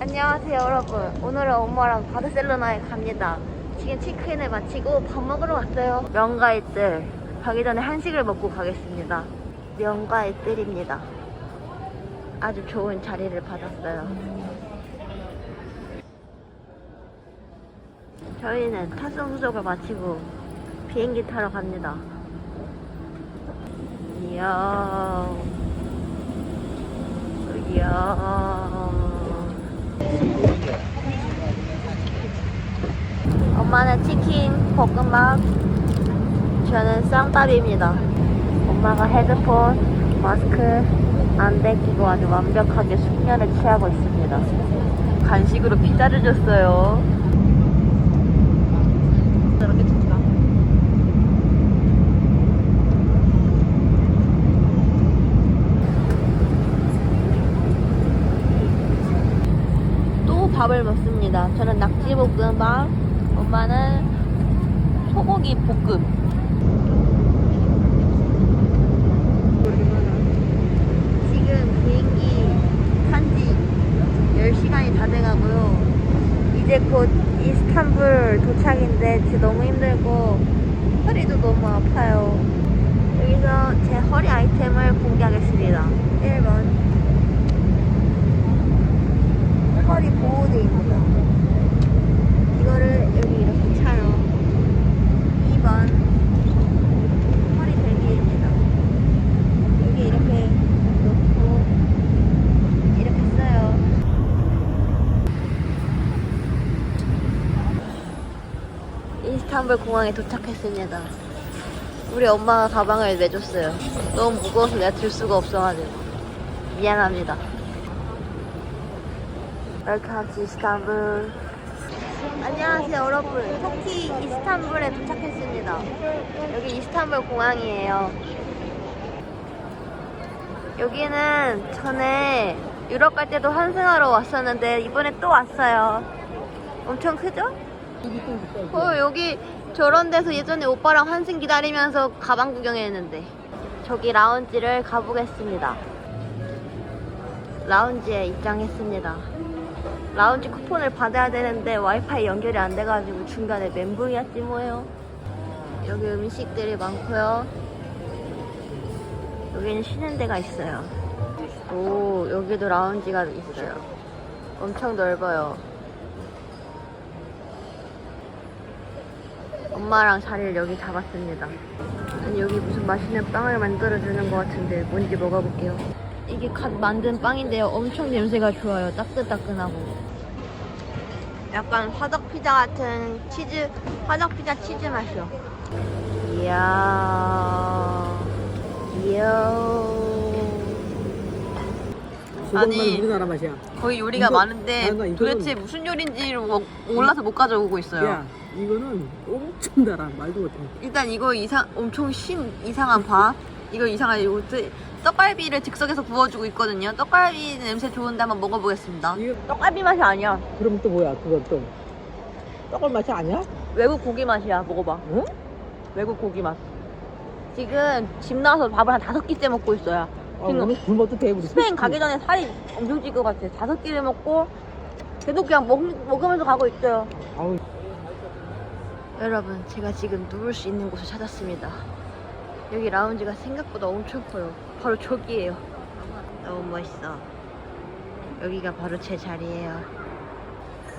안녕하세요 여러분. 오늘은 엄마랑 바르셀로나에 갑니다. 지금 체크인을 마치고 밥 먹으러 왔어요. 명가이뜰 가기 전에 한식을 먹고 가겠습니다. 명가이뜰입니다. 아주 좋은 자리를 받았어요. 저희는 탑승 수속을 마치고 비행기 타러 갑니다. 이야 이야 엄마는 치킨, 볶음밥, 저는 쌍밥입니다. 엄마가 헤드폰, 마스크 안 벗기고 아주 완벽하게 숙면을 취하고 있습니다. 간식으로 피자를 줬어요. 또 밥을 먹습니다. 저는 낙지 볶음밥, 엄마는 소고기 볶음. 지금 비행기 탄지 10시간이 다 돼가고요. 이제 곧 이스탄불 도착인데 진짜 너무 힘들고 허리도 너무 아파요. 여기서 제 허리 아이템을 공개하겠습니다. 1번. 허리 보호대입니다. 이거를 여기 이렇게 차요. 2번 허리 벨기입니다. 여기 이렇게 놓고 이렇게 써요. 이스탄불 공항에 도착했습니다. 우리 엄마가 가방을 내줬어요. 너무 무거워서 내가 들 수가 없어가지고 미안합니다. Welcome to Istanbul. 안녕하세요 여러분. 터키 이스탄불에 도착했습니다. 여기 이스탄불 공항이에요. 여기는 전에 유럽 갈 때도 환승하러 왔었는데 이번에 또 왔어요. 엄청 크죠? 어 여기 저런 데서 예전에 오빠랑 환승 기다리면서 가방 구경했는데 저기 라운지를 가보겠습니다. 라운지에 입장했습니다. 라운지 쿠폰을 받아야 되는데 와이파이 연결이 안 돼가지고 중간에 멘붕이었지 뭐예요. 여기 음식들이 많고요. 여기는 쉬는 데가 있어요. 오 여기도 라운지가 있어요. 엄청 넓어요. 엄마랑 자리를 여기 잡았습니다. 아니 여기 무슨 맛있는 빵을 만들어주는 것 같은데 뭔지 먹어볼게요. 이게 갓 만든 빵인데요. 엄청 냄새가 좋아요. 따끈따끈하고. 약간 화덕 피자 같은 치즈, 화덕 피자 치즈 맛이요. 이야, 이야. 아니 우리나라 맛이야. 거의 요리가 이거- 많은데 아니, 나 이거는- 도대체 무슨 요리인지를 뭐 몰라서 못 가져오고 있어요. 야, 이거는 엄청 달아. 말도 못해. 일단 이거 이상 엄청 신 이상한 밥. 이거 이상한 이거 뜨- 떡갈비를 즉석에서 구워주고 있거든요. 떡갈비 냄새 좋은데 한번 먹어보겠습니다. 이거 떡갈비 맛이 아니야. 그럼 또 뭐야? 그건 또 떡을 맛이 아니야? 외국 고기 맛이야. 먹어봐. 응? 외국 고기 맛. 지금 집 나와서 밥을 한 다섯 끼째 먹고 있어요. 아, 지금 오늘 굶어도 돼 우리. 스페인 가기 전에 살이 엄청 찔 것 같아. 다섯 끼를 먹고 계속 그냥 먹, 먹으면서 가고 있어요. 아우, 여러분, 제가 지금 누울 수 있는 곳을 찾았습니다. 여기 라운지가 생각보다 엄청 커요. 바로 저기예요. 너무 멋있어. 여기가 바로 제 자리예요.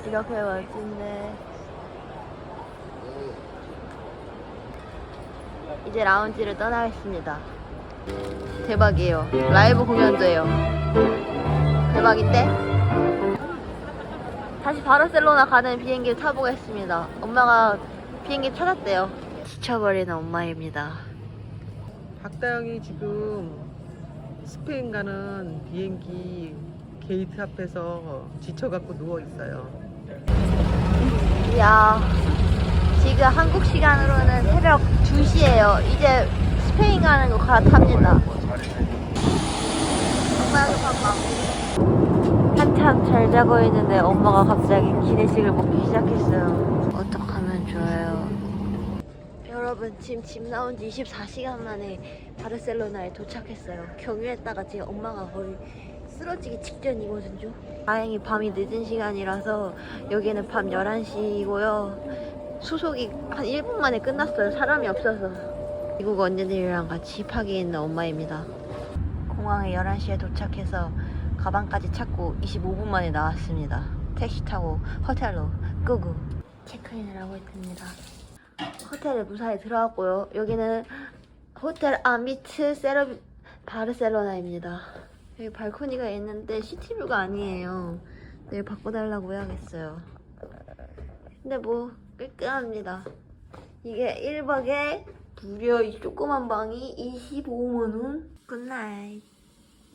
이렇게 멋진데. 이제 라운지를 떠나겠습니다. 대박이에요. 라이브 공연도 해요. 대박인데? 다시 바르셀로나 가는 비행기를 타보겠습니다. 엄마가 비행기 찾았대요. 지쳐버리는 엄마입니다. 박다영이 지금 스페인 가는 비행기 게이트 앞에서 지쳐갖고 누워 있어요. 이야, 지금 한국 시간으로는 새벽 2시예요. 이제 스페인 가는 거 갈아탑니다. 한참 잘 자고 있는데 엄마가 갑자기 기내식을 먹기 시작했어요. 어떡하면 좋아요. 여러분 지금 집 나온 지 24시간 만에 바르셀로나에 도착했어요. 경유했다가 지금 엄마가 거의 쓰러지기 직전이거든요. 다행히 밤이 늦은 시간이라서 여기는 밤 11시이고요. 수속이 한 1분 만에 끝났어요. 사람이 없어서. 미국 언니들이랑 같이 파기에 있는 엄마입니다. 공항에 11시에 도착해서 가방까지 찾고 25분 만에 나왔습니다. 택시 타고 호텔로 끄고 체크인을 하고 있습니다. 호텔에 무사히 들어왔고요. 여기는 호텔 아미트 세르 바르셀로나입니다. 여기 발코니가 있는데 시티뷰가 아니에요. 내일 바꿔달라고 해야겠어요. 근데 뭐 깔끔합니다. 이게 1박에 무려 이 조그만 방이 25만원? 굿나잇.